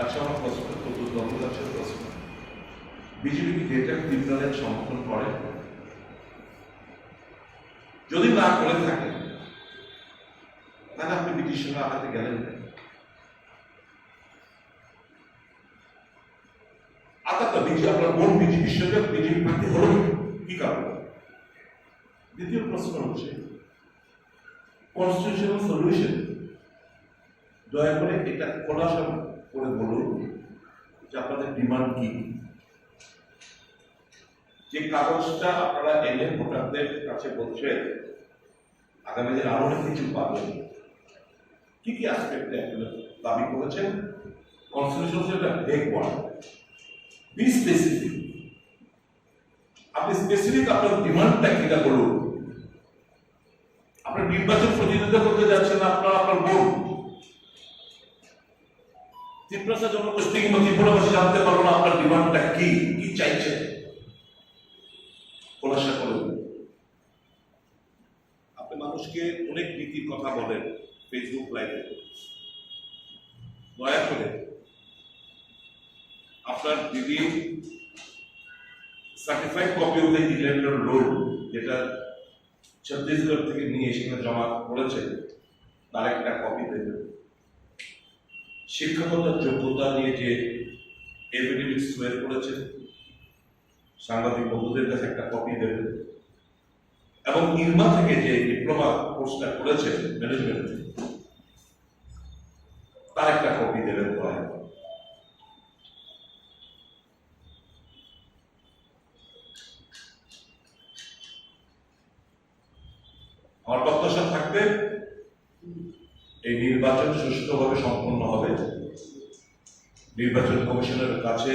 আচ্ছা আমার প্রশ্ন প্রচুর দমদাসের প্রশ্ন। বিজেপি কি গ্রেটার ট্রিব্যুনালের সমর্থন করে? যদি না করে থাকে, তাহলে আপনি ব্রিটিশ সঙ্গে আঘাতে গেলেন আঘাতটা বিজেপি আপনার কোন বিজেপির সঙ্গে বিজেপি প্রার্থী হলো কি কারণে? দ্বিতীয় প্রশ্ন হচ্ছে কনস্টিটিউশনাল সলিউশন দয়া করে এটা খোলাসা করে বলুন যে আপনাদের ডিমান্ড কি? যে কাগজটা আপনারা এনে ভোটারদের কাছে বলছেন, আগামী দিন আরও অনেক কিছু পাবেন। কি কি আপনারা দাবি করেছেন? কনস্টিটিউশন একটা ভেগ বি স্পেসিফিক আপনি স্পেসিফিক আপনার ডিমান্ডটা কিটা বলুন। আপনার নির্বাচন প্রতিনিধিত্ব করতে যাচ্ছেন আপনার আপনার ভোট ত্রিপুরা জনগোষ্ঠী কিংবা ত্রিপুরাবাসী জানতে পারব না আপনার ডিমান্ডটা কি কি চাইছে। খোলাসা করুন। আপনি মানুষকে অনেক নীতির কথা বলেন ফেসবুক লাইভে দয়া করে আপনার দিদি certified copy of the electoral roll যেটা ছত্তিশগড় থেকে নিয়ে সেখানে জমা করেছে, তার একটা কপি দেবেন শিক্ষকতার যোগ্যতা নিয়ে যে এফিডেভিট সোয়ার করেছেন সাংবাদিক বন্ধুদের কাছে একটা কপি দেবেন এবং ইরমা থেকে যে ডিপ্লোমা কোর্সটা করেছেন ম্যানেজমেন্ট তার একটা কপি দেবেন দয়া। আমার প্রত্যাশা থাকবে এই নির্বাচন সুষ্ঠুভাবে সম্পন্ন হবে। নির্বাচন কমিশনের কাছে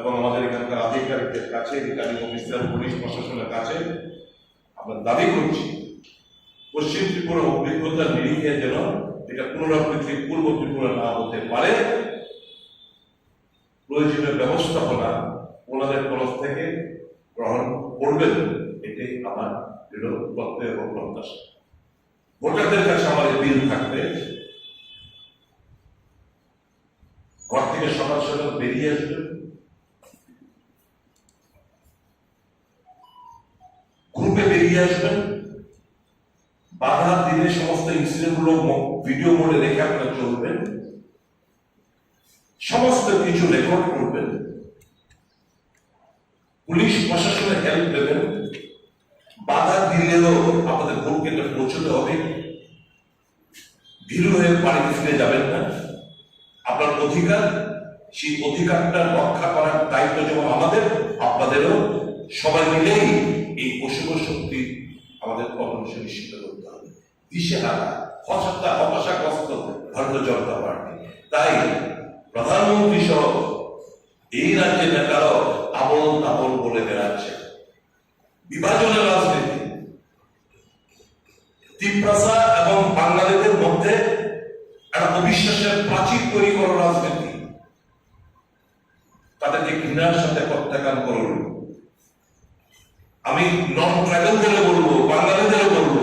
এবং আমাদের এখানকার আধিকারিকদের কাছে রিটার্নিং অফিসার পুলিশ প্রশাসনের কাছে আমরা দাবি করছি, পশ্চিম ত্রিপুরা অভিজ্ঞতার নিরিখে যেন এটা পুনরাবৃত্তি পূর্ব ত্রিপুরা না হতে পারে। প্রয়োজনীয় ব্যবস্থাপনা ওনাদের তরফ থেকে গ্রহণ করবেন, এটাই আমার দৃঢ় প্রত্যয় এবং প্রত্যাশা। ভোটারদের কাছে আমার বিল থাকবে। ঘর থেকে সকাল সকাল বেরিয়ে আসবে। গ্রুপে বেরিয়ে আসবেন। বাধা দিনে সমস্ত ইনসিডেন্টগুলো ভিডিও মোডে রেখে আপনারা চলবেন। সমস্ত কিছু রেকর্ড করবেন। পুলিশ প্রশাসনের হেল্প দেবেন বাধা দিলেও আপনাদের ভোট কেন্দ্রে পৌঁছতে হবে। ভীরু হয়ে বাড়িতে ফিরে যাবেন না। আপনার অধিকার, সেই অধিকারটা রক্ষা করার দায়িত্ব যেমন আমাদের, আপনাদেরও সবাই মিলেই এই অশুভ শক্তি আমাদের পতন সুনিশ্চিত করতে হবে। দিশেহারা হতাশা হতাশাগ্রস্ত ভারতীয় জনতা পার্টি তাই প্রধানমন্ত্রী সহ এই রাজ্যের নেতারাও আবল তাবল বলে বেড়াচ্ছে বিভাজনের রাজনীতি। তিপ্রাসা এবং বাঙালিদের মধ্যে একটা অবিশ্বাসের প্রাচীর তৈরি করার রাজনীতি। তাদেরকে ঘৃণার সাথে প্রত্যাখ্যান করুন। আমি নন ট্রাইবেলদের বলব বাঙালিদের বলব,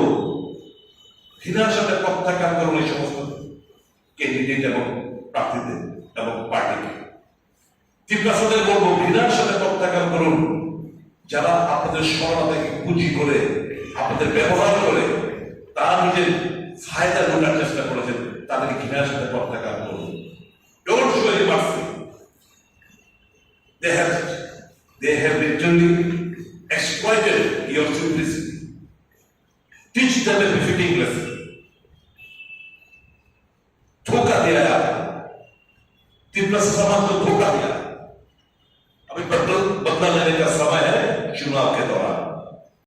ঘৃণার সাথে প্রত্যাখ্যান করুন এই সমস্ত ক্যান্ডিডেট এবং প্রার্থীদের এবং পার্টিকে তিপ্রাসাদের বলব ঘৃণার সাথে প্রত্যাখ্যান করুন যারা আপনাদের সরলতাকে পুঁজি করে আপনাদের ব্যবহার করে তারা নিজের ফায়দা লুটার চেষ্টা করেছেন তাদেরকে ঘৃণার সাথে প্রত্যাখ্যান করুন don't show any mercy they have they have literally exploited your simplicity teach them a befitting lesson धोखा दिया है आपने तिब्बत समाज को धोखा दिया अभी बदल बदला लेने का समय continuar o que.